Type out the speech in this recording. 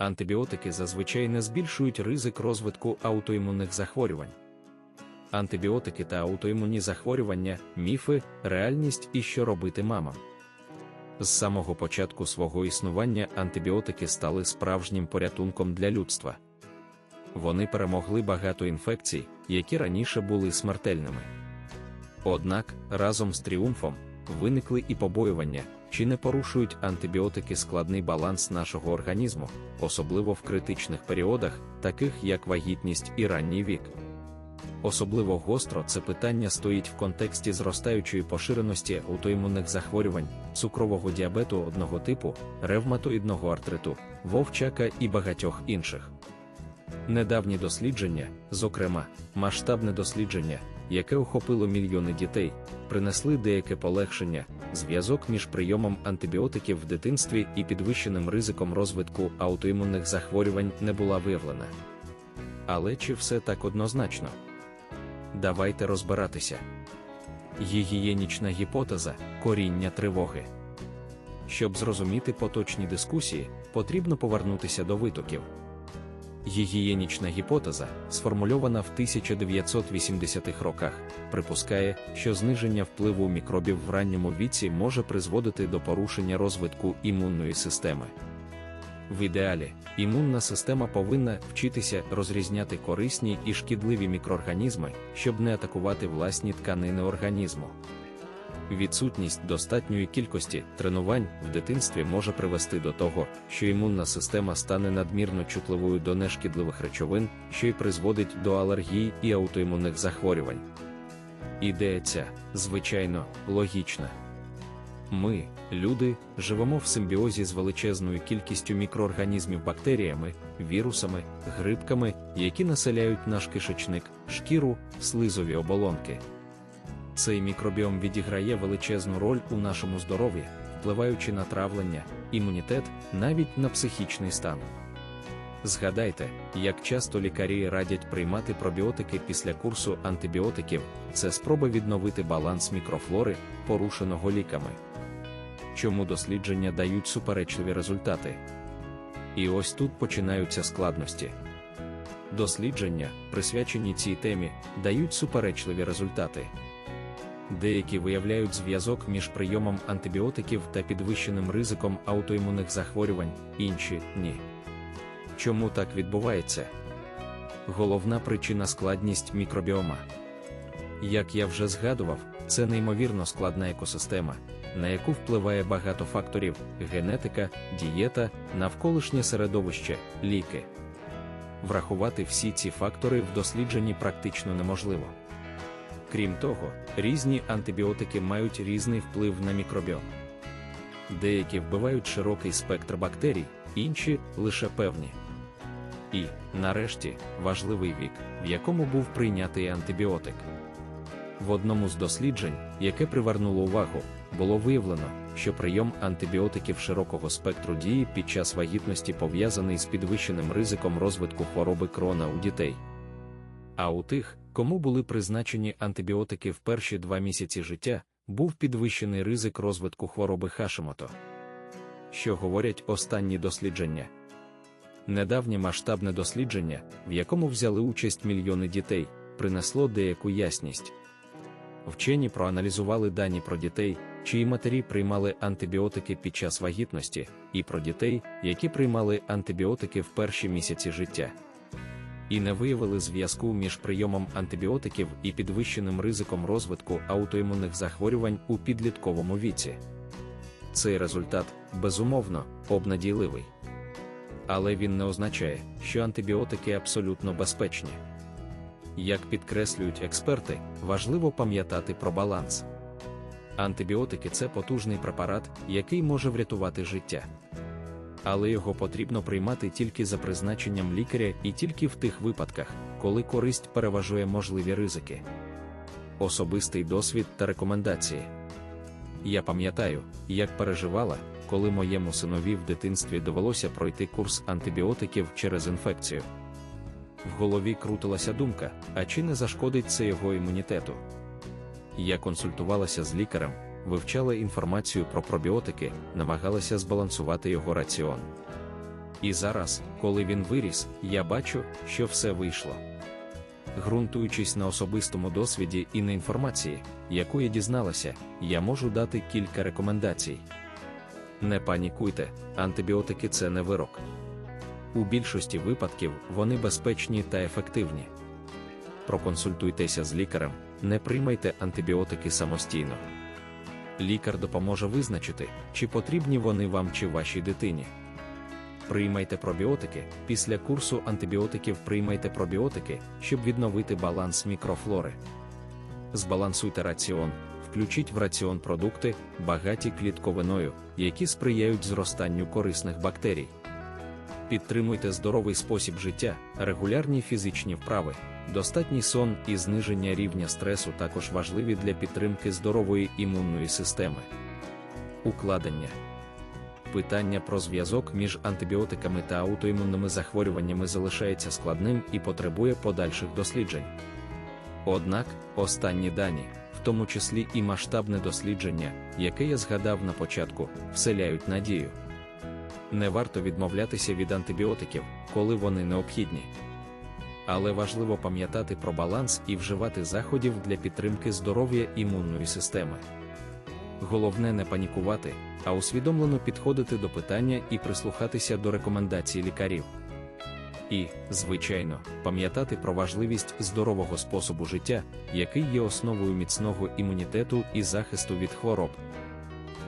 Антибіотики зазвичай не збільшують ризик розвитку аутоімунних захворювань. Антибіотики та аутоімунні захворювання, міфи, реальність і що робити мамам. З самого початку свого існування антибіотики стали справжнім порятунком для людства. Вони перемогли багато інфекцій, які раніше були смертельними. Однак, разом з тріумфом, виникли і побоювання, чи не порушують антибіотики складний баланс нашого організму, особливо в критичних періодах, таких як вагітність і ранній вік. Особливо гостро це питання стоїть в контексті зростаючої поширеності аутоімунних захворювань, цукрового діабету одного типу, ревматоїдного артриту, вовчака і багатьох інших. Недавні дослідження, зокрема, масштабне дослідження, яке охопило мільйони дітей, принесли деяке полегшення, зв'язок між прийомом антибіотиків в дитинстві і підвищеним ризиком розвитку аутоімунних захворювань не була виявлена. Але чи все так однозначно? Давайте розбиратися. Гігієнічна гіпотеза коріння тривоги. Щоб зрозуміти поточні дискусії, потрібно повернутися до витоків. Гігієнічна гіпотеза, сформульована в 1980-х роках, припускає, що зниження впливу мікробів в ранньому віці може призводити до порушення розвитку імунної системи. В ідеалі, імунна система повинна вчитися розрізняти корисні і шкідливі мікроорганізми, щоб не атакувати власні тканини організму. Відсутність достатньої кількості тренувань в дитинстві може привести до того, що імунна система стане надмірно чутливою до нешкідливих речовин, що й призводить до алергії і аутоімунних захворювань. Ідея ця, звичайно, логічна. Ми, люди, живемо в симбіозі з величезною кількістю мікроорганізмів бактеріями, вірусами, грибками, які населяють наш кишечник, шкіру, слизові оболонки. Цей мікробіом відіграє величезну роль у нашому здоров'ї, впливаючи на травлення, імунітет, навіть на психічний стан. Згадайте, як часто лікарі радять приймати пробіотики після курсу антибіотиків, це спроба відновити баланс мікрофлори, порушеного ліками. Чому дослідження дають суперечливі результати? І ось тут починаються складності. Дослідження, присвячені цій темі, дають суперечливі результати. Деякі виявляють зв'язок між прийомом антибіотиків та підвищеним ризиком аутоімунних захворювань, інші ні. Чому так відбувається? Головна причина складність мікробіома. Як я вже згадував, це неймовірно складна екосистема, на яку впливає багато факторів: генетика, дієта, навколишнє середовище, ліки. Врахувати всі ці фактори в дослідженні практично неможливо. Крім того, різні антибіотики мають різний вплив на мікробіом. Деякі вбивають широкий спектр бактерій, інші лише певні. І, нарешті, важливий вік, в якому був прийнятий антибіотик. В одному з досліджень, яке привернуло увагу, було виявлено, що прийом антибіотиків широкого спектру дії під час вагітності пов'язаний з підвищеним ризиком розвитку хвороби крона у дітей. А у тих, кому були призначені антибіотики в перші два місяці життя, був підвищений ризик розвитку хвороби Хашимото. Що говорять останні дослідження? Недавнє масштабне дослідження, в якому взяли участь мільйони дітей, принесло деяку ясність. Вчені проаналізували дані про дітей, чиї матері приймали антибіотики під час вагітності, і про дітей, які приймали антибіотики в перші місяці життя. І не виявили зв'язку між прийомом антибіотиків і підвищеним ризиком розвитку аутоімунних захворювань у підлітковому віці. Цей результат, безумовно, обнадійливий. Але він не означає, що антибіотики абсолютно безпечні. Як підкреслюють експерти, важливо пам'ятати про баланс. Антибіотики це потужний препарат, який може врятувати життя. Але його потрібно приймати тільки за призначенням лікаря і тільки в тих випадках, коли користь переважує можливі ризики. Особистий досвід та рекомендації. Я пам'ятаю, як переживала, коли моєму синові в дитинстві довелося пройти курс антибіотиків через інфекцію. В голові крутилася думка, а чи не зашкодить це його імунітету? Я консультувалася з лікарем, вивчала інформацію про пробіотики, намагалася збалансувати його раціон. І зараз, коли він виріс, я бачу, що все вийшло. Ґрунтуючись на особистому досвіді і на інформації, яку я дізналася, я можу дати кілька рекомендацій. Не панікуйте, антибіотики це не вирок. У більшості випадків вони безпечні та ефективні. Проконсультуйтеся з лікарем, не приймайте антибіотики самостійно. Лікар допоможе визначити, чи потрібні вони вам чи вашій дитині. Приймайте пробіотики. Після курсу антибіотиків приймайте пробіотики, щоб відновити баланс мікрофлори. Збалансуйте раціон, включіть в раціон продукти, багаті клітковиною, які сприяють зростанню корисних бактерій. Підтримуйте здоровий спосіб життя, регулярні фізичні вправи, достатній сон і зниження рівня стресу також важливі для підтримки здорової імунної системи. Укладення питання про зв'язок між антибіотиками та аутоімунними захворюваннями залишається складним і потребує подальших досліджень. Однак, останні дані, в тому числі і масштабне дослідження, яке я згадав на початку, вселяють надію. Не варто відмовлятися від антибіотиків, коли вони необхідні. Але важливо пам'ятати про баланс і вживати заходів для підтримки здоров'я імунної системи. Головне не панікувати, а усвідомлено підходити до питання і прислухатися до рекомендацій лікарів. І, звичайно, пам'ятати про важливість здорового способу життя, який є основою міцного імунітету і захисту від хвороб.